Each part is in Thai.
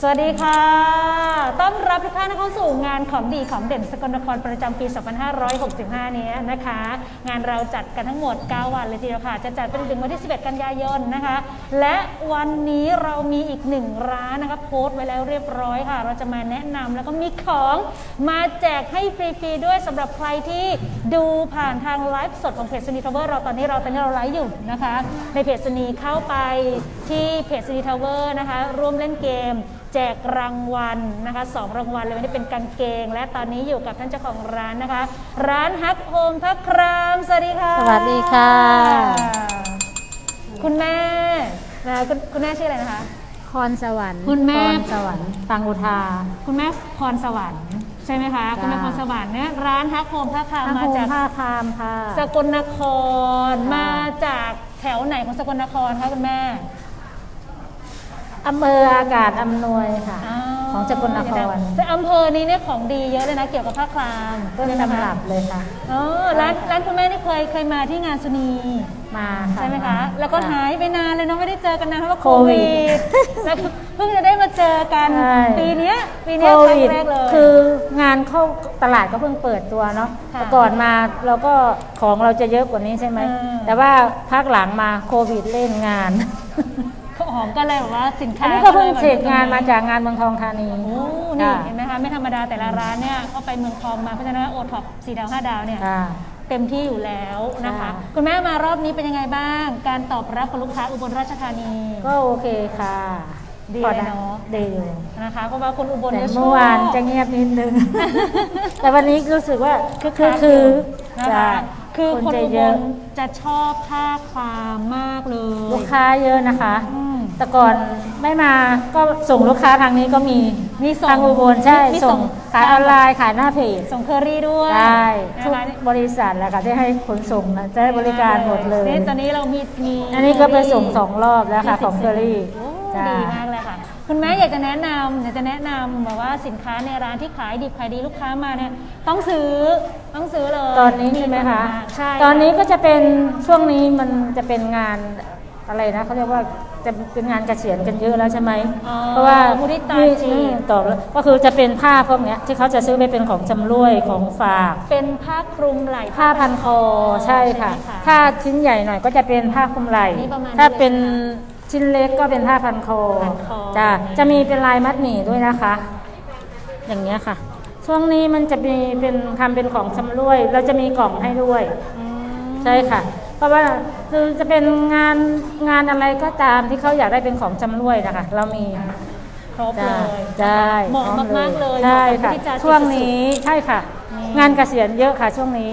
สวัสดีค่ะ ต้อนรับทุกท่านเข้าสู่งานของดีของเด่นสกลนครประจำปี 2565 นี้นะคะ งานเราจัดกันทั้งหมด 9 วันเลยทีเดียวค่ะ จะจัดไปจนถึงวันที่ 11 กันยายนนะคะ และวันนี้เรามีอีกหนึ่งร้านนะคะโพสต์ไว้แล้วเรียบร้อยค่ะ เราจะมาแนะนำแล้วก็มีของมาแจกให้ฟรีๆด้วยสำหรับใครที่ดูผ่านทางไลฟ์สดของเพจสนีทาวเวอร์เราตอนนี้เราตอนนี้เราไลฟ์อยู่นะคะในเพจสนีเข้าไปที่เพจสนีทาวเวอร์นะคะร่วมเล่นเกมแจกรางวัลนะคะสองรางวัลเลยวันนี้เป็นกางเกง และตอนนี้อยู่กับท่านเจ้าของร้านนะคะ ร้านฮักโฮมพระครามสวัสดีค่ะ สวัสดีค่ะ คุณแม่นะคุณคุณแม่ชื่ออะไรนะคะพรสวรรค์คุณแม่ พรสวรรค์ตังอุทา คุณแม่พรสวรรค์ใช่ไหมคะจ้าคุณแม่พรสวรรค์เนี่ยร้านฮักโฮมพระครามพระมาโฮมจากผ้าคามค่ะ สกลนครจ้ามมาจากแถวไหนของสกลนครคะคุณแม่ อำเภออากาศอำนวยค่ะอ๋อของสกลนคร แต่อำเภอนี้เนี่ยของดีเยอะเลยนะ เกี่ยวกับผ้าครามต้นตำรับเลยค่ะอ๋อร้านร้านคุณแม่นี่เคยเคยมาที่งานสุนีมาค่ะใช่ไหมคะ แล้วก็ค่ะหายไปนานเลยเนาะไม่ได้เจอกันนานเพราะว่าโคโควิวิดดแล้วเพิ่งจะได้มาเจอกันใช่ปีเนี้ยปีโคเนี้ยครั้งวิดแรกเลยคืองานเข้าตลาดก็เพิ่งเปิดตัวเนาะค่ะแต่ก่อนมาเราก็ของเราจะเยอะกว่านี้ใช่ไหมเออแต่ว่าพักหลังมาโควิดเล่นงาน หอมก็เลยแบบว่าสินค้าอันนี้ก็เพิ่งลยแบบเสร็จงานมาจากงานเมืองทองธานีโอ้นี่ค่ะเห็นไหมคะไม่ธรรมดาแต่ละร้านเนี่ยเข้าไปเมืองทองมาเพราะฉะนั้นโอท็อปสี่ดาวห้าดาวเนี่ย ค่ะ เต็มที่อยู่แล้วนะคะ ค่ะ คุณแม่มารอบนี้เป็นยังไงบ้าง การตอบรับของลูกค้าอุบลราชธานี ก็โอเคค่ะดีพอเลยเนอะ ดีอยู่นะคะเพราะว่าคนอุบลแต่เนี่ยชเมื่ออวานบจะเงียบนิดนึง แต่วันนี้รู้สึกว่าคึคืกอคักคือนะจะคะคือคนจะอุบเยอะลจะชอบผ้าคลามมากเลยลูกค้าเยอะนะคะ อืม แต่ก่อนไม่มาก็ส่งลูกค้าทางนี้ก็มีมีส่งทางอุบลใช่มีส่งขายออนไลน์ขายหน้าเพจส่งเคอรี่ด้วยได้นะทุกคะบริษัทแหละค่ะที่ให้ขนส่งนะจะให้บริการหมดเลย นี่ตอนนี้เรามีมีอันนี้ก็ไปส่งสองรอบแล้วค่ะ ของเคอรี่โอ้จ้า ดีมากเลยค่ะ คุณแม่อยากจะแนะนำอยากจะแนะนำแบบว่าสินค้าในร้านที่ขายดิบขายดีลูกค้ามาเนี่ยต้องซื้อต้องซื้อเลยตอนนี้ใช่ไหมคะใช่ตอนนี้ก็จะเป็นช่วงนี้มันจะเป็นงานอะไรนะเขาเรียกว่า จะเป็นงานเกษียณกันเยอะแล้วใช่ไหมอ๋อเพราะว่ามุทิตานี่จีนี่ตอบแล้วก็คือจะเป็นผ้าพวกเนี้ยที่เขาจะซื้อไปเป็นของจำรวยของฝาก เป็นผ้าคลุมไหล่ ผ้าพันคอใช่ค่ะ ใช่ไหมถ้าชิ้นใหญ่หน่อยก็จะเป็นผ้าคลุมไหล่ นี่ประมาณนี้ถ้าเป็นเลยชิ้นเล็กก็เป็นผ้าพันคอพันคอ จ้ะนี่จะมีเป็นลายมัดหมี่ด้วยนะคะ อย่างเงี้ยค่ะ ช่วงนี้มันจะมีเป็นทำเป็นของชำร่วยเราจะมีกล่องให้ด้วย อืม ใช่ค่ะเพ ราะว่าคือจะเป็นงานงานอะไรก็ตามที่เขาอยากได้เป็นของจำรวยนะคะ เรามีครบเลจ้ะยใช่เหมาะพร้อมากๆเลยใช่เหมาค่ะกับผู้ที่จะช่วงนี้ใช่ค่ะนี่งานเกษียณเยอะค่ะ ช่วงนี้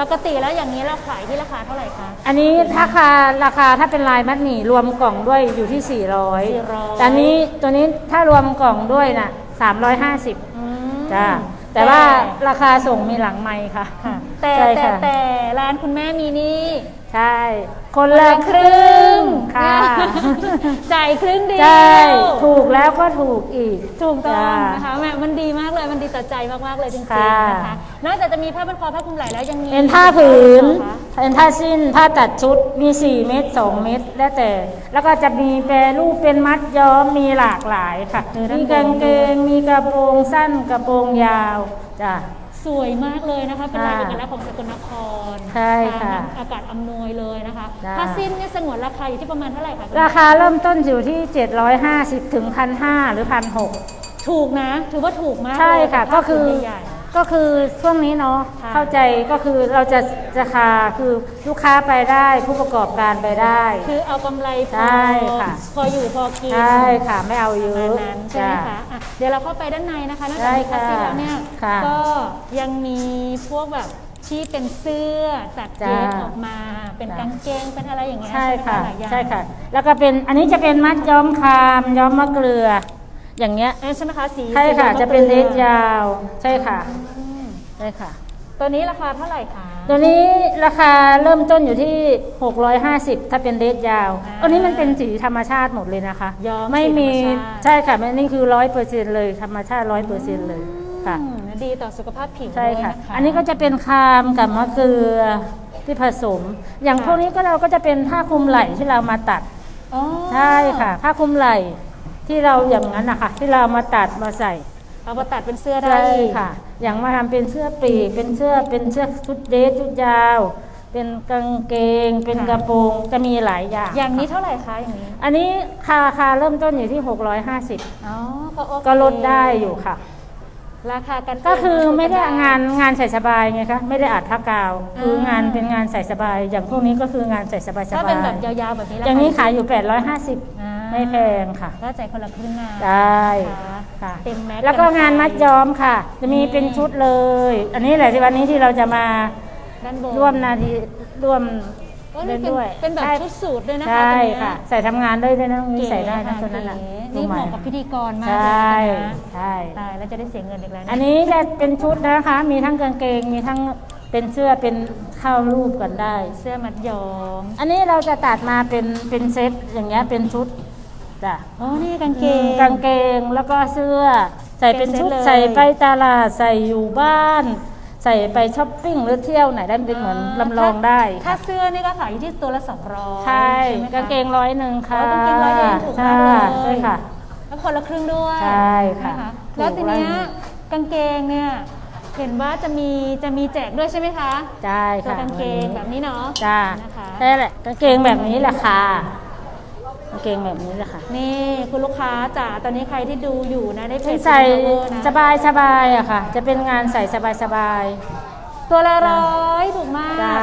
ปกติแล้วอย่างนี้เราขายที่ราคาเท่าไหร่คะอันนี้ราคาราคาถ้าเป็นลายมัดหมี่รวมกล่องด้วยอยู่ที่ 400 400แต่อันนี้ตัวนี้ถ้ารวมกล่องด้วยน่ะ350อืมจ้าแต่ว่าราคาส่งมีหลังไมค์ค่ะแต่ใช่แต่ค่ะแต่ร้านคุณแม่มีนี่ ใช่ คนละครึ่งค่ะจ่ายครึ่งเดียวใช่ถูกแล้วก็ถูกอีก ถูกต้องจ้านะคะแม่มันดีมากเลยมันดีต่อใจมากๆเลยจริงๆค่ะนะคะนอกจากจะมีผ้าพันคอผ้าคลุมไหล่แล้วยังมีเป็นผ้าผืนเหรอคะเป็นผ้าสิ้นผ้าตัดชุดมี4เม็ด2เม็ดแล้วแต่ แล้วก็จะมีแปรรูปเป็นมัดย้อมมีหลากหลายค่ะเออด้านมีบนกางเกงมีกระโปรงสั้นกระโปรงยาวจ้ะ สวยมากเลยนะคะเป็นลายค่ะเอกลักษณ์ของสกลนครใช่ค่ะทางอากาศอำนวยเลยนะคะจ้าผ้าสิ้นเนี่ยสงวนราคาอยู่ที่ประมาณเท่าไหร่คะราคาเริ่มต้นอยู่ที่ 750ถึง1,500หรือ1,600ถูกนะ ถือว่าถูกมากใช่เลยค่ะผ้าก็คือผืนใหญ่ ก็คือช่วงนี้เนาะค่ะ เข้าใจก็คือเราจะราคาคือลูกค้าไปได้ผู้ประกอบการไปได้ๆคือเอากำไรพอใช่ค่ะ พออยู่พอกินใช่ค่ะไม่เอาเยประอะมาณนั้นใช่ไหมจ้ คะอะเดี๋ยวเราเข้าไปด้านในนะคะนอกจากได้มีผ้าค่ะสิ้นแล้วเนี่ยค่ะก็ยังมีพวกแบบที่เป็นเสื้อตัดเย็บจ้าออกมา เป็นจ้ากางเกงเป็นอะไรอย่างเงี้ยใช่ค่ะไหมหลายอย่าง ใช่ค่ะ แล้วก็เป็นอันนี้จะเป็นมัดย้อมคามย้อมมะเกลือ อย่างเงี้ยเอ้ยใช่ไหมคะสีใช่ค่ะสีจะเป็นมเลสยาว ใช่ค่ะอืมใช่ค่ะ ตัวนี้ราคาเท่าไหร่คะตัวนี้ราคาเริ่มต้นอยู่ที่ 650 ถ้าเป็นเลสยาวอ่าตัวนี้มันเป็นสีธรรมชาติหมดเลยนะคะย้อมไม่มีสีธรรมชาติใช่ค่ะมันนี่คือร้อยเปอร์เซ็นต์เลยธรรมชาติร้อยเปอร์เซ็นต์เลยค่ะอืมดีต่อสุขภาพผิวใช่ด้วยค่ะนะคะอันนี้ก็จะเป็นคามกับมะเกลือที่ผสม อย่างค่ะพวกนี้ก็เราก็จะเป็นผ้าคลุมไหล่ที่เรามาตัดอ๋อใช่ค่ะ ผ้าคลุมไหล่ ที่เราอย่างนั้นนะคะที่เรามาตัดมาใส่เอามาตัดเป็นเสื้อได้ใช่อีกค่ะ อย่างมาทำเป็นเสื้อปีกเป็นเสื้อเป็นเสื้อชุดเดรสชุดยาว เป็นกางเกง เป็นกระโปรงจะมีหลายอย่างอย่างนี้ค่ะเท่าไหร่คะอย่างนี้ อันนี้ราคาเริ่มต้นอยู่ที่ 650อ๋อก็โอเคก็ลดได้อยู่ค่ะ ราคากันก็คือไม่ได้งานงานใส่สบายไงคะไม่ได้อัดผ้ากาว คืองานเป็นงานใส่สบาย อย่างพวกนี้ก็คืองานใส่สบายสถ้าบาเป็นแบบยยาวๆแบบนี้รคอย่างนี้ขายอยู่อ่า850 ไม่แพงค่ะ ก็ใจายคนละครึ่งงานได้ค่ะค่ะ เต็มแม็กซ์แล้วก็งานมัดย้อมค่ะ จะมีอืมเป็นชุดเลย อันนี้แหละที่วันนี้ที่เราจะมาด้านบนร่วมนาทีร่วมโอ้เล่นี่นเป็นด้วยเป็นแบบใช่ชุดสูทด้วยนะคะใช่ตัวเนี้ยค่ะ ใส่ทำงานได้ด้วยนะตรงนี้เก๋ใส่ได้นะค่ะตัวนั้นน่ะเก๋ดูนี่ใหเหม่มาะกับพิธีกรมากใชเลย่นะใช่ ตายแล้วจะได้เสียเงินอีกแล้วนะอันนี้จะเป็นชุดนะคะ มีทั้งกางเกง มีทั้งเป็นเสื้อ เป็นเข้ารูปกันได้ เสื้อมัดย้อม อันนี้เราจะตัดมาเป็นเป็นเซตอย่างเงี้ย เป็นชุด จ้ะอ๋อนี่กางเกง กางเกงแล้วก็เสื้อ ใส่เป็นชุดเป็นเซ็ตเลย ใส่ไปตลาดใส่อยู่บ้าน ใส่ไปช้อปปิ้งหรือเที่ยวไหนได้เป็นเหมือนลำลองได้ถ้าค่ะเสื้อนี่ก็ขายอยู่ที่ตัวละ200ใช่ไหมคะ กางเกงร้อยหนึ่งค่ะอ๋อกางเกงร้อยเองถูกใช่มากเลยใช่ค่ะ แล้วคนละครึ่งด้วยใช่ค่ะนถูกแล้วทีเนี้ยร้อยหนึ่งกางเกงเนี่ยเห็นว่าจะมีจะมีแจกด้วยใช่ไหมคะใช่ตัวค่ะกางเกงแบบนี้เนาะจ้านะคะ ใช่แหละกางเกงแบบนี้แหละค่ะ กางเกงแบบนี้แหละค่ะ นี่คุณลูกค้าจ๋าตอนนี้ใครที่ดูอยู่นะได้เพจใส่ Power นะสบายสบายอะค่ะ จะเป็นงานใส่สบายสบายตัวละร้อยถูกมากจ้า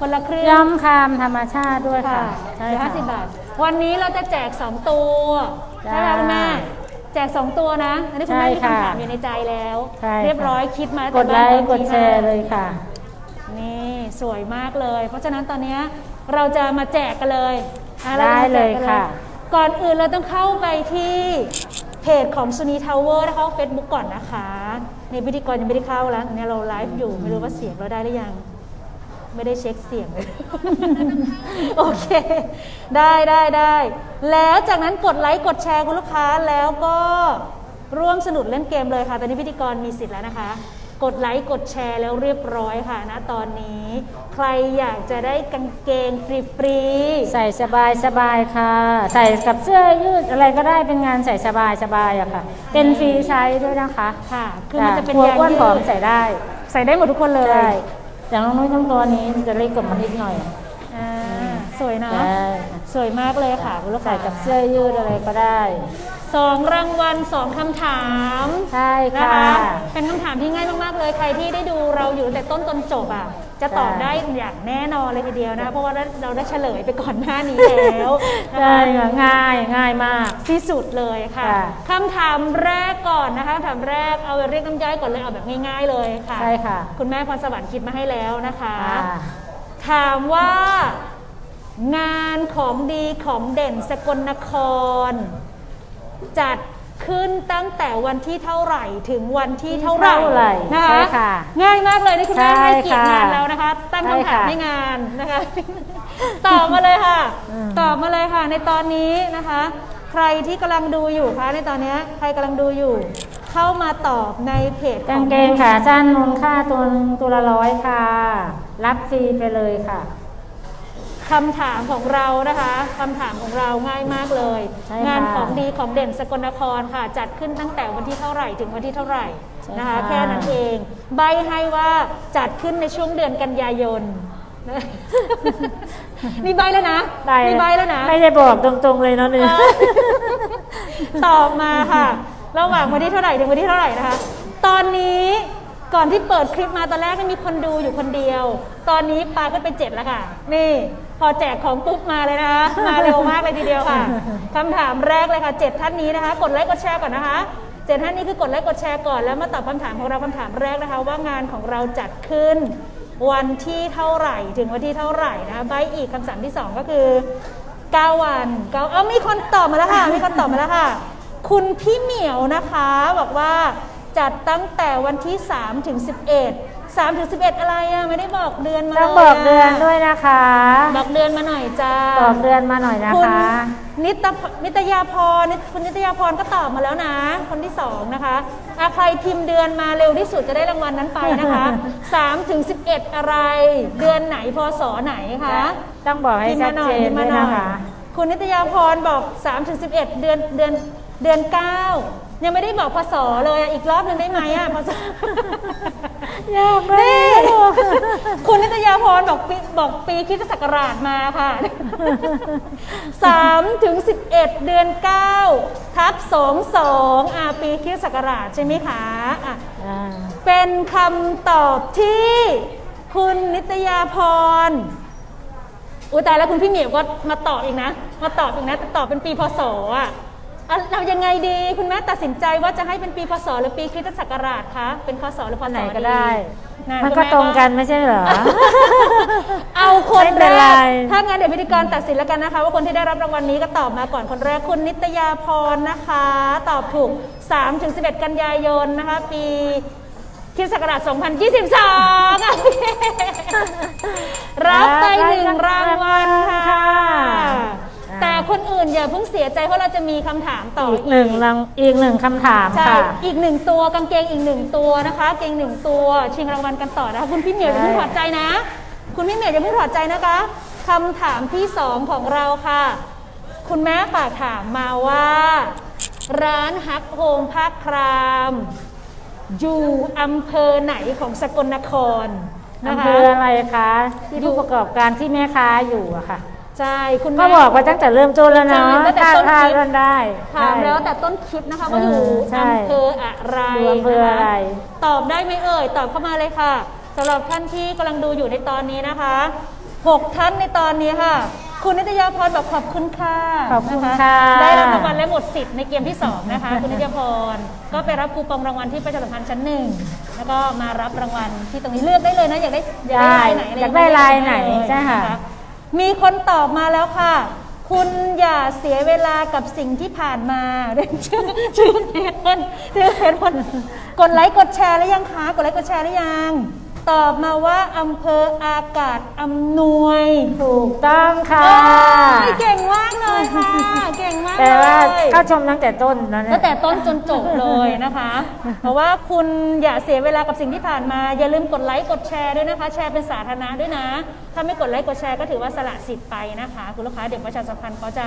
คนละครึ่งย้อมคามธรรมชาติด้วยค่ะค่ะใช่เหลือค่ะห้าสิบบาท วันนี้เราจะแจก2ตัวจ้าใช่ไหมคุณแม่แจก 2 ตัวนะ อันนี้คุณแม่ใช่มีค่ะคำถามอยู่ในใจแล้วใช่ค่ะเรียบร้อยคิดมาตั้งกแต่ดไลบ้านค์กดแชร์เลยค่ะ นี่สวยมากเลย เพราะฉะนั้นตอนเนี้ยเราจะมาแจกกันเลย อะราได้จะมาแจกกันเลยค่ะ ก่อนอื่นเราต้องเข้าไปที่เพจของซูนีทาวเวอร์นะคะเฟซบุ๊กก่อนนะคะนี่พิธีกรยังไม่ได้เข้าแล้วตอนนี้เราไลฟ์อยู่ไม่รู้ว่าเสียงเราได้หรือยัง ไม่ได้เช็คเสียงเลย โอเค ได้ได้ได้แล้วจากนั้นกดไลค์กดแชร์คุณลูกค้าแล้วก็ร่วมสนุกเล่นเกมเลยค่ะ ตอนนี้พิธีกรมีสิทธิ์แล้วนะคะ กดไลค์กดแชร์แล้วเรียบร้อยค่ะนะตอนนี้ ใครอยากจะได้กางเกงฟรีๆใส่สบายสบายค่ะ ใส่กับเสื้อยืดอะไรก็ได้เป็นงานใส่สบายสบายอะค่ะ เป็นฟรีใช้ด้วยนะคะค่ะ คือมันจะเป็นหัวยางอ้วนยืผอมดใส่ได้ใส่ได้หมดทุกคนเลยใช่อย่างน้องนุ้ยทั้งตัวนี้จะเล็กกว่ามันนิดหน่อยอ่าสวยเนาะใช่สวยมากเลยค่ะคุณลูกค้าใส่กับเสื้อยืดอะไรก็ได้ สองรางวัลสองคำถามใช่นะค่ะ คะเป็นคำถามที่ง่ายมากๆเลยใครที่ได้ดูเราอยู่แต่ต้นจนจบอะจะตอบใช่ได้อย่างแน่นอนเลยทีเดียวนะคะเพราะว่าเราได้เฉลยไปก่อนหน้านี้แล้วนะใช่คะค่ะง่ายง่ายมาก ที่สุดเลยค่ะ ค่ะคำถามแรกก่อนนะคะคำถามแรกเอาเรียกน้ำย่อยก่อนเลยเอาแบบง่าย ๆ เลยค่ะ ใช่ค่ะ คุณแม่พรสวรรค์คิดมาให้แล้วนะคะ อ่าถามว่า งานของดีของเด่นสกลนคร จัดขึ้นตั้งแต่วันที่เท่าไหร่ถึงวันที่เท่าไหร่เท่าไหร่นะใช่คะค่ะง่ายมากเลยนี่คุณแม่ใช่ให้เกียรติค่ะงานเรานะคะ ตั้งใช่คำถามค่ะให้งานนะคะ ตอบมาเลยค่ะ อืม ตอบมาเลยค่ะ ในตอนนี้นะคะ ใครที่กำลังดูอยู่คะในตอนนี้ใครกำลังดูอยู่ เข้ามาตอบในเพจขกาองเกงขาสั้นมูลค่าตัวหนึงตัวละร้อยค่ะ รับฟรีไปเลยค่ะ คำถามของเรานะคะคำถามของเราง่ายมากเลย ใช่ค่ะงานของดีของเด่นสกลนครค่ะ จัดขึ้นตั้งแต่วันที่เท่าไหร่ถึงวันที่เท่าไหร่ใช่นะคะ ค่ะ แค่นั้นเอง ใบให้ว่าจัดขึ้นในช่วงเดือนกันยายนนี่ใบแล้วนะได้นี่ใบแล้วนะ ไม่ได้บอกตรงๆเลยเนาะเนี่ยตอบมาค่ะ ระหว่างวันที่เท่าไหร่ถึงวันที่เท่าไหร่นะคะ ตอนนี้ ก่อนที่เปิดคลิปมาตอนแรกมีคนดูอยู่คนเดียว ตอนนี้ปาก็ไปเจ็ดแล้วค่ะ นี่ พอแจกของปุ๊บมาเลยนะคะ มาเร็วมากเลยทีเดียวค่ะคำถามแรกเลยค่ะเจ็ดท่านนี้นะคะ กดไลค์กดแชร์ก่อนนะคะเจ็ดท่านนี้คือกดไลค์กดแชร์ก่อนแล้วมาตอบคำถามของเราคำถามแรกนะคะ ว่างานของเราจัดขึ้น วันที่เท่าไหร่ถึงวันที่เท่าไหร่นะคะใบอีกคำสั่งที่สองก็คือ9วันเก้าเอ้ามีคนตอบมาแล้วค่ะมีคนตอบมาแล้วค่ะ คุณพี่เหมียวนะคะบอกว่า จัดตั้งแต่วันที่3ถึง11 3ถึง11 อะไรอะไม่ได้บอกเดือนมาต้องลยะบอกเดือนด้วยนะคะ บอกเดือนมาหน่อยจ้าบอกเดือนมาหน่อยนะคุณคะ นิตพนิตยาพรนิคุณนิตยาพรก็ตอบมาแล้วนะ คนที่สองนะคะอาใครพิมพ์เดือนมาเร็วที่สุดจะได้รางวัลนั้นไปนะคะ3ถึง11 อะไร เดือนไหนพศไหนคะต้องบอกให้พิมพ์ชัมาดหน่อเจยนพิมพ์ด้มาวยหน่อนะยคะ คุณนิตยาพรบอก3ถึง11 เดือนเดือนเดือน 9 ยังไม่ได้บอกพศเลยอะอีกรอบหนึ่งได้ไหมอะพศยากมานี่กคุณนิตยาพรบอกปีบอกปีคริสตศักราชมาค่ะ3ถึง11 เดือน 9 ทับ 22อาปีคริสตศักราชใช่ไหมคะอะอ่าเป็นคำตอบที่คุณนิตยาพรอุ้ยตายแล้วคุณพี่เหมียวก็มาตอบอีกนะ มาตอบอีกนะแต่ตอบเป็นปีพศอะ อะเรายังไงดีคุณแม่ตัดสินใจว่าจะให้เป็นปีพศหรือปีคริสตศักราชคะเป็นพศหรือพศไหนก็ได้นะมันคุณก็แตรงกันไม่ใช่เหรอ เอาคนไม่เป็แรนไร กถ้างั้นเดี๋ยวพิธีกรตัดสินแล้วกันนะคะ ว่าคนที่ได้รับรางวัลนี้ก็ตอบมาก่อนคนแรกคุณนิตยาพรนะคะ ตอบถูก 3-11 กันยายนนะคะ ปีคริสต์ศักราช 2022อะโอเค รับไปหนึ่งร อื่นอย่าเพิ่งเสียใจเพราะเราจะมีคำถามต่ออีกหนึ่งรางอีกหนึ่งคำถามใช่ค่ะ อีกหนึ่งตัวกางเกงอีกหนึ่งตัวนะคะเกงหนึ่งตัวชิงรางวัลกันต่อนะคะคุณพี่เหมียวอย่าเพิ่งถอดใจนะ คุณพี่เหมียวอย่าเพิ่งถอดใจนะคะคำถามที่สองของเราค่ะ คุณแม่ฝากถามมาว่า ร้านฮักโฮมภาคคราม อยู่อำเภอไหนของสกลนครนะอำคะเภออะไรคะ ที่อยู่ผู้ประกอบการที่แม่ค้าอยู่อะค่ะ ใช่คุณก็แม่บอกมาตั้งแต่เริ่มต้นแล้วเนาะใช่ตั้งแต่ถ้าต้นถ้าคลิปเริ่มได้ถามใช่แล้วแต่ต้นคลิปนะคะว่าอยู่เออใช่อำเภออะไรอยู่อำเภออะไรนคตอบได้ไหมเอ่ย ตอบเข้ามาเลยค่ะสำหรับท่านที่กำลังดูอยู่ในตอนนี้นะคะหกท่านในตอนนี้ค่ะ คุณนิตยาพรบอกขอบคุณค่ะขอบคุณนค่ะได้รับรางวัลและหมดสิทธิ์ในเกมที่สองนะคะ คุณนิตยาพรก็ไปรับคูปองรางวัลที่ประชาสัมพันธ์ชั้นหนึ่งแล้วก็มารับรางวัลที่ตรงนี้เลือกได้เลยนะอยากได้อยากได้ลายไหนอะรอยากได้ลายไหนเลือกใช่ค่ะน มีคนตอบมาแล้วค่ะ คุณอย่าเสียเวลากับสิ่งที่ผ่านมาเรียนชื่อชื่อเพจมันชื่อเพจมันกดไลค์กดแชร์แล้วยังคะกดไลค์กดแชร์หรือยังตอบมาว่าอำเภออากาศอำนวย ถูกต้องค่ะ เก่งมากเลยค่ะ เก่ง แต่ว่าเลยเข้าชมตั้งแต่ต้นนะเนี่ตั้ยงแต่ต้นจนจบเลยนะคะ เพราะว่าคุณอย่าเสียเวลากับสิ่งที่ผ่านมา อย่าลืมกดไลค์กดแชร์ด้วยนะคะ แชร์เป็นสาธารณะด้วยนะ ถ้าไม่กดไลค์กดแชร์ก็ถือว่าสละสิทธิ์ไปนะคะ คุณลูกค้าเดี๋ยวประชาสัมพันธ์เขาจะ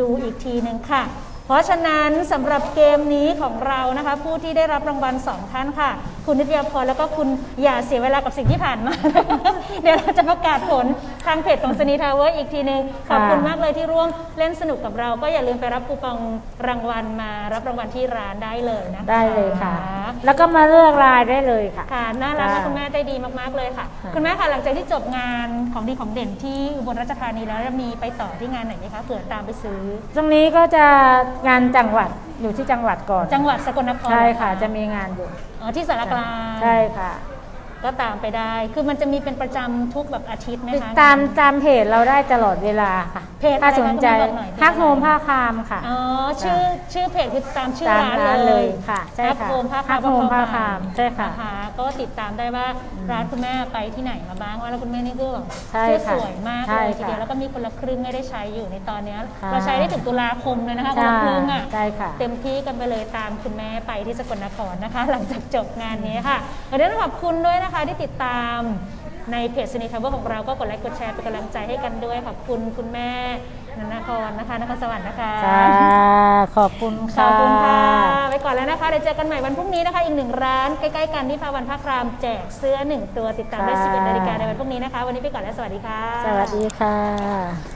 ดูอีกทีหนึ่งค่ะ เพราะฉะนั้นสำหรับเกมนี้ของเรานะคะ ผู้ที่ได้รับรางวัลสองท่านค่ะ คุณนิตยาพรแล้วก็คุณอย่าเสียเวลากับสิ่งที่ผ่านมา เดี๋ยวเราจะประกาศผลทางเพจของสนีทาวเวอร์อีกทีหนึ่งขอบคุณมากมากเลยที่ร่วมเล่นสนุกกับเรา ก็อย่าลืมไปรับคูปองรางวัลมารับรางวัลที่ร้านได้เลยนะคะได้เลยค่ะ แล้วก็มาเลือกลายได้เลยค่ะ ค่ะน่ารักค่ะค่ะคุณแม่ใจดีมากๆเลยค่ะค่ะ คุณแม่ค่ะหลังจากที่จบงานของดีของเด่นที่อุบลราชธานีแล้วจะมีไปต่อที่งานไหนไหมคะเผื่อตามไปซื้อ ตรงนี้ก็จะงานจังหวัดอยู่ที่จังหวัดก่อนจังหวัดสกลนครใช่ค่ะ จะมีงานอยู่อ๋อที่สารกลางใช่ค่ะ ก็ตามไปได้ คือมันจะมีเป็นประจำทุกแบบอาทิตย์ไหมติดคะตามตามเพจเราได้ตลอดเวลาค่ะเพจอะไรถ้าสนใจคะคุณแม่บอกหน่อยเพจอะไรฮักโฮมผ้าคามค่ะ อ๋อชื่อชื่อเพจคือตามชื่อตามร้านร้านเลเลยยค่ะใช่ค่ะฮักโฮมผ้าคามฮักโฮมผ้าคามใช่ค่ะ น ก็ติดตามได้ว่าร้านคุณแม่ไปที่ไหนมาบ้างว่าแล้วคุณแม่นี่ก็แบบใช่เสื้อค่ะสวยมากใช่เลยทีเดียวค่ะแล้วก็มีคนละครึ่งให้ได้ใช้อยู่ในตอนเนี้ยค่ะ เราใช้ได้ถึงตุลาคมเลยนะคะคนละครึ่งอะ ใช่ค่ะ เต็มที่กันไปเลยตามคุณแม่ไปที่สกลนครนะคะ หลังจากจบงานนี้ค่ะวันนี้ต้องขอบคุณด้วยนะคะที่ติดตามในเพจสนิททาวเวอร์ของเราก็กดไลค์กดแชร์เป็นกำลังใจให้กันด้วยขอบคุณคุณแม่ นันนครนะคะนครสวรรค์นะคะค่ะขอบคุณขค่ะอบคุณค่ะ ไปก่อนแล้วนะคะเดี๋ยวเจอกันใหม่วันพรุ่งนี้นะคะ อีกหนึ่งร้านใกล้ๆกันที่พาวันภาครามแจกเสื้อหนึ่งตัวติดตามได้ค่ะ 11นาฬิกาในวันพรุ่งนี้นะคะ วันนี้ไปก่อนแล้วสวัสดีค่ะ สวัสดีค่ะ